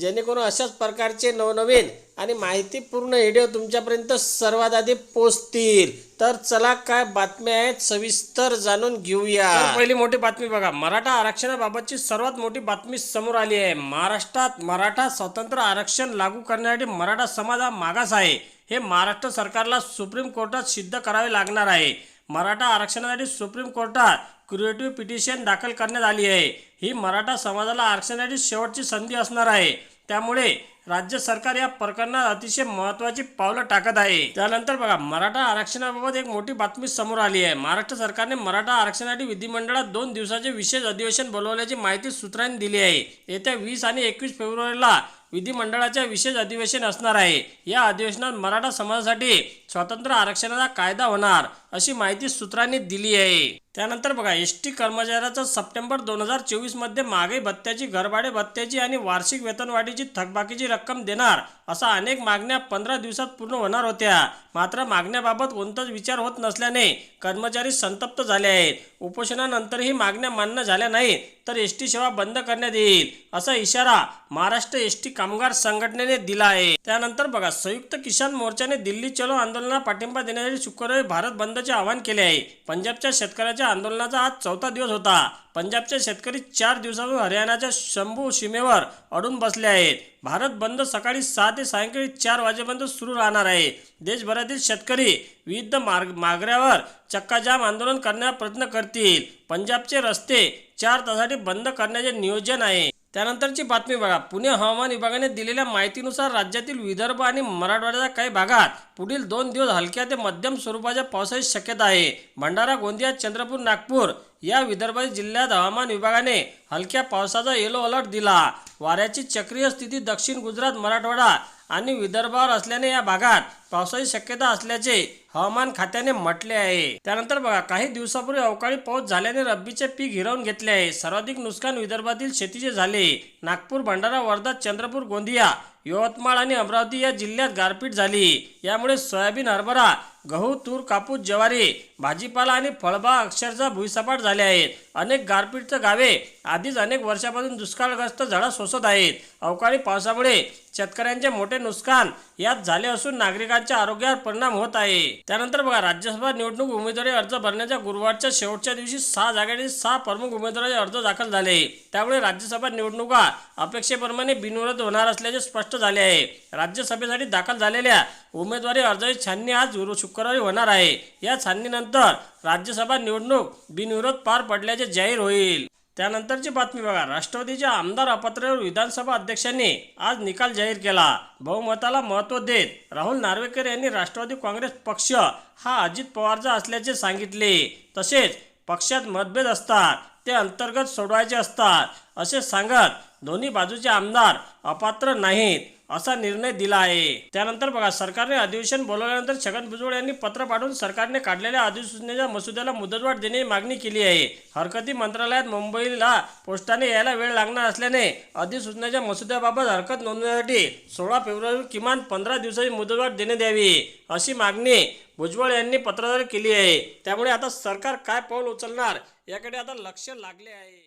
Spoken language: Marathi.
जेणेकरून अशाच प्रकारचे नवनवीन आणि माहितीपूर्ण व्हिडिओ तुमच्यापर्यंत सर्वात आधी पोचतील तर चला काय बातम्या आहेत सविस्तर जाणून घेऊया. पहिली मोठी बातमी बघा. मराठा आरक्षणाबाबतची सर्वात मोठी बातमी समोर आली आहे. महाराष्ट्रात मराठा स्वतंत्र आरक्षण लागू करण्यासाठी मराठा समाज हा मागास आहे. हे महाराष्ट्र सरकारला सुप्रीम कोर्टात सिद्ध करावे लागणार आहे. मराठा आरक्षणासाठी सुप्रीम कोर्टात क्रिएटिव्ह पिटिशन दाखल करण्यात आली आहे. ही मराठा समाजाला आरक्षणासाठी शेवटची संधी असणार आहे. त्यामुळे राज्य सरकार या प्रकरणात अतिशय महत्वाची पावलं टाकत आहे. त्यानंतर बघा मराठा आरक्षणाबाबत एक मोठी बातमी समोर आली आहे. महाराष्ट्र सरकारने मराठा आरक्षणासाठी विधिमंडळात दोन दिवसाचे विशेष अधिवेशन बोलवल्याची माहिती सूत्रांनी दिली आहे. येत्या वीस आणि एकवीस फेब्रुवारीला विधिमंडळाचे विशेष अधिवेशन असणार आहे. या अधिवेशनात मराठा समाजासाठी स्वतंत्र आरक्षणाचा कायदा होणार अशी माहिती सूत्रांनी दिली आहे. त्यानंतर बघा एस टी कर्मचाऱ्याचा सप्टेंबर दोन हजार चोवीसमध्ये भत्त्याची घरभाडे भत्त्याची आणि वार्षिक वेतनवाढीची थकबाकीची रक्कम देणार असा अनेक मागण्या पंधरा दिवसात पूर्ण होणार होत्या. मात्र मागण्याबाबत कोणताच विचार होत नसल्याने कर्मचारी संतप्त झाले आहेत. उपोषणानंतरही मागण्या मान्य झाल्या नाहीत तर एस टी सेवा बंद करण्यात येईल असा इशारा महाराष्ट्र एस टी कामगार संघटनेने दिला आहे. त्यानंतर बघा संयुक्त किसान मोर्चाने दिल्ली चलो आंदोलन आंदोलनाला पाठिंबा देण्यासाठी शुक्रवारी भारत बंदचे आवाहन केले आहे. पंजाबच्या शेतकऱ्याच्या आंदोलनाचा आज चौथा दिवस होता. पंजाबचे शेतकरी चार दिवसातून हरियाणाच्या शंभू सीमेवर अडून बसले आहेत. भारत बंद सकाळी सहा ते सायंकाळी चार वाजेपर्यंत सुरू राहणार आहे. देशभरातील शेतकरी विविध मार्ग मागऱ्यावर चक्काजाम आंदोलन करण्याचा प्रयत्न करतील. पंजाबचे रस्ते चार तासासाठी बंद करण्याचे नियोजन आहे. त्यानंतरची बातमी बघा. पुणे हवामान विभागाने दिलेल्या माहितीनुसार राज्यातील विदर्भ आणि मराठवाड्याच्या काही भागात पुढील दोन दिवस हलक्या ते मध्यम स्वरूपाच्या पावसाची शक्यता आहे. भंडारा गोंदिया चंद्रपूर नागपूर या विदर्भातील जिल्ह्यात हवामान विभागाने हलक्या पावसाचा येलो अलर्ट दिला. वाऱ्याची चक्रीय स्थिती दक्षिण गुजरात मराठवाडा आणि विदर्भावर असल्याने या भागात पावसाची शक्यता असल्याचे हवामान खात्याने म्हटले आहे. त्यानंतर बघा काही दिवसापूर्वी अवकाळी पाऊस झाल्याने रब्बीचे पीक हिरावून घेतले आहे. सर्वाधिक नुकसान विदर्भातील शेतीचे झाले. नागपूर भंडारा वर्धा चंद्रपूर गोंदिया यवतमाळ आणि अमरावती या जिल्ह्यात गारपीट झाली. यामुळे सोयाबीन हरभरा गहू तूर कापूस ज्वारी भाजीपाला आणि फळबाग अक्षरशः भुईसपाट झाले आहेत. अनेक गारपीटच्या गावे आधीच अनेक वर्षापासून दुष्काळग्रस्त झाडा सोसत आहेत. अवकाळी पावसामुळे शेतकऱ्यांचे मोठे नुकसान यात झाले असून नागरिकांच्या आरोग्यावर परिणाम होत आहे. त्यानंतर बघा राज्यसभा निवडणूक उमेदवारी अर्ज भरण्याच्या गुरुवारच्या शेवटच्या दिवशी सहा जागांनी सहा प्रमुख उमेदवारांचे अर्ज दाखल झाले. त्यामुळे राज्यसभा निवडणुका अपेक्षेप्रमाणे बिनविरोध होणार असल्याचे स्पष्ट झाले आहे. राज्यसभेसाठी दाखल झालेल्या उमेदवारी अर्जाची छाननी आज शुक्रवारी होणार आहे. या छाननीनंतर राज्यसभा निवडणूक बिनविरोध पार पडल्याचे जाहीर होईल. त्यानंतरची बातमी बघा. राष्ट्रवादीच्या आमदार अपात्रवर विधानसभा अध्यक्षांनी आज निकाल जाहीर केला. बहुमताला महत्त्व देत राहुल नार्वेकर यांनी राष्ट्रवादी काँग्रेस पक्ष हा अजित पवारचा असल्याचे सांगितले. तसेच पक्षात मतभेद असतात ते अंतर्गत सोडवायचे असतात असे सांगत दोन्ही बाजूचे आमदार अपात्र नाहीत. असा निर्णय दिला आहे. त्यानंतर बघा सरकारने अधिवेशन बोलवल्यानंतर छगन भुजबळ यांनी पत्र पाठवून सरकारने काढलेल्या अधिसूचनेच्या मसुद्याला मुदतवाढ देण्याची मागणी केली आहे. हरकती मंत्रालयात मुंबईला पोस्टाने यायला वेळ लागणार असल्याने अधिसूचनेच्या मसुद्याबाबत हरकत नोंदवण्यासाठी सोळा फेब्रुवारी किमान पंधरा दिवसाची मुदतवाढ देण्यात यावी अशी मागणी भुजबळ यांनी पत्राद्वारे केली आहे. त्यामुळे आता सरकार काय पाऊल उचलणार याकडे आता लक्ष लागले आहे.